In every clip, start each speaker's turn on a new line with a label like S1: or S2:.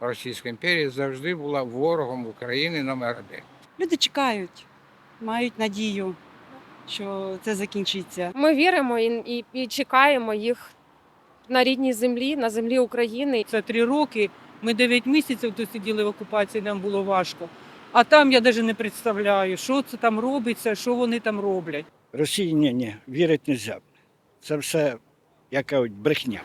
S1: Російська імперія завжди була ворогом України номер один.
S2: Люди чекають, мають надію, що це закінчиться.
S3: Ми віримо і, і, і чекаємо їх на рідній землі, на землі України.
S4: Це три роки. Ми 9 місяців тут сиділи в окупації, нам було важко. А там я навіть не представляю, що це там робиться, що вони там роблять.
S5: Росії ні, ні, вірити не можна. Це все яка брехня.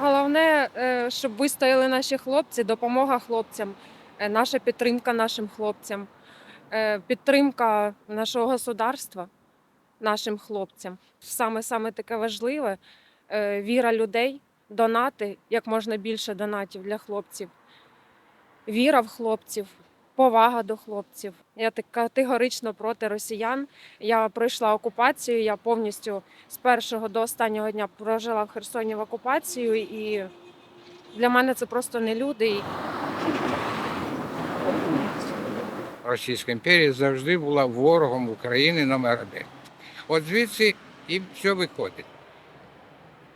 S3: Головне, е, щоб вистояли наші хлопці, допомога хлопцям, е, наша підтримка нашим хлопцям, е, підтримка нашого государства нашим хлопцям. Саме саме таке важливе віра людей, донати, як можна більше донатів для хлопців, віра в хлопців. Повага до хлопців. Я так категорично проти росіян. Я пройшла окупацію. Я повністю з першого до останнього дня прожила в Херсоні в окупацію, і для мене це просто не люди.
S1: Російська імперія завжди була ворогом України номер один. От звідси і все виходить.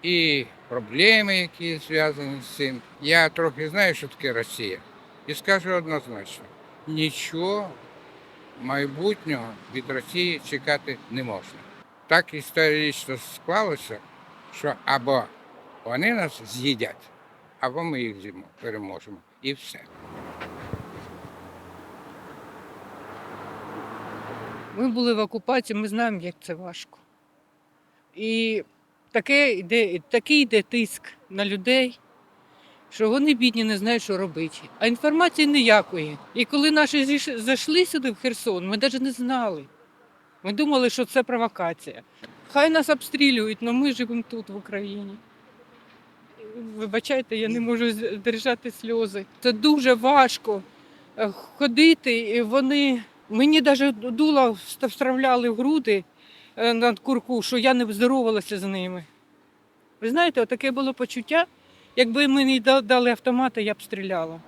S1: І проблеми, які зв'язані з цим. Я трохи знаю, що таке Росія. І скажу однозначно: нічого майбутнього від Росії чекати не можна. Так історично склалося, що або вони нас з'їдять, або ми їх з'їмо, переможемо. І все.
S4: Ми були в окупації, ми знаємо, як це важко. І таке йде, такий йде тиск на людей, що вони бідні не знають, що робити. А інформації ніякої. І коли наші зайшли сюди в Херсон, ми навіть не знали. Ми думали, що це провокація. Хай нас обстрілюють, але ми живемо тут, в Україні. Вибачайте, я не можу держати сльози. Це дуже важко е, ходити. і Вони мені навіть дула вста- встромляли в груди е, над курку, що я не здоровалася з ними. Ви знаєте, таке було почуття, якби мені дали автомати, я б стріляла.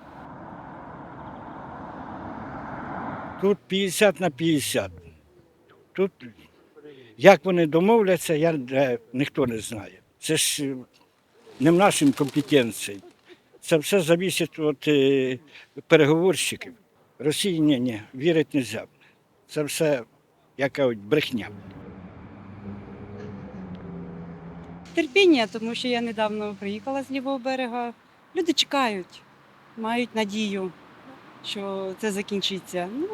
S5: Тут 50 на 50. Тут як вони домовляться, я, е, ніхто не знає. Це ж е, не в нашій компетенції. Це все залежить від е, переговорщиків. Росії ні, ні, вірити не можна. Це все яка брехня.
S2: Терпіння, тому що я недавно приїхала з лівого берега. Люди чекають, мають надію, що це закінчиться. Ну,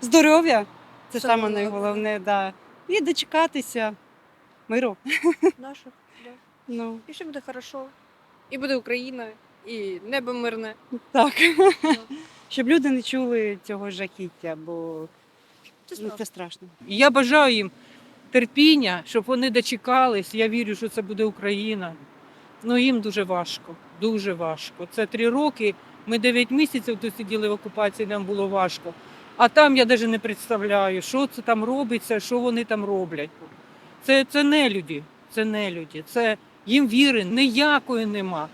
S2: здоров'я це саме найголовне, да. І дочекатися миру.
S6: Наших, да.
S2: Ну,
S6: І все буде хорошо. І буде Україна, і небо мирне.
S2: так. Щоб люди не чули цього жахіття, бо
S6: Це
S2: ну, це страшно.
S4: І я бажаю їм терпіння, щоб вони дочекались. Я вірю, що це буде Україна. Ну їм дуже важко, дуже важко. Це три роки. Ми 9 місяців тут сиділи в окупації, нам було важко. А там я навіть не представляю, що це там робиться, що вони там роблять. Це, це не люди, це не люди. Це їм віри ніякої нема.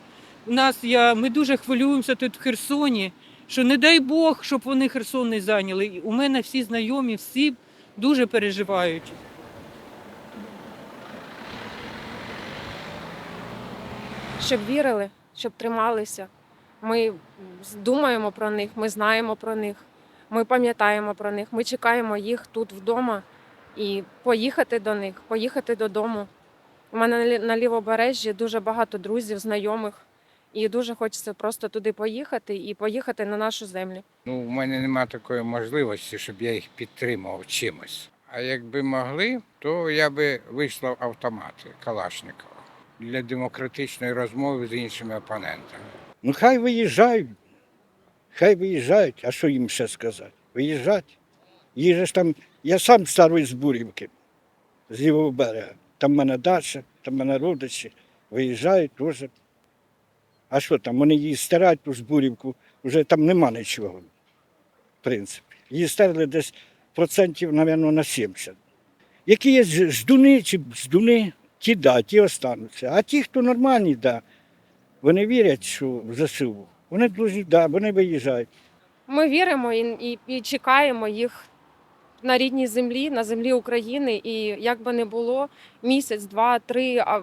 S4: У нас я, ми дуже хвилюємося тут в Херсоні, що не дай Бог, щоб вони Херсон не зайняли. У мене всі знайомі, всі дуже переживають.
S3: Щоб вірили, щоб трималися. Ми думаємо про них, ми знаємо про них, ми пам'ятаємо про них, ми чекаємо їх тут вдома і поїхати до них, поїхати додому. У мене на лівобережжі дуже багато друзів, знайомих, і дуже хочеться просто туди поїхати і поїхати на нашу землю.
S1: Ну, в мене немає такої можливості, щоб я їх підтримував чимось. А якби могли, то я би вислав автомати Калашникова для демократичної розмови з іншими опонентами.
S5: Ну хай виїжджають. Хай виїжджають. А що їм ще сказати? Виїжджать. Їжеш там, я сам старий з Бурівки, з лівого берега. Там в мене дача, там в мене родичі. Виїжджають теж. А що там? Вони її стирають ту з Бурівку, вже там нема нічого. В принципі. Її стерли десь процентів, мабуть, на 70. Які є ждуни чи здуни, ті да, ті остануться. А ті, хто нормальні, да, вони вірять, що в ЗСУ. Вони дуже, да, вони виїжджають.
S3: Ми віримо і, і, і чекаємо їх на рідній землі, на землі України. І як би не було, місяць, два, три. А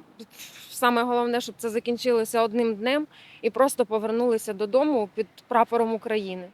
S3: саме головне, щоб це закінчилося одним днем і просто повернулися додому під прапором України.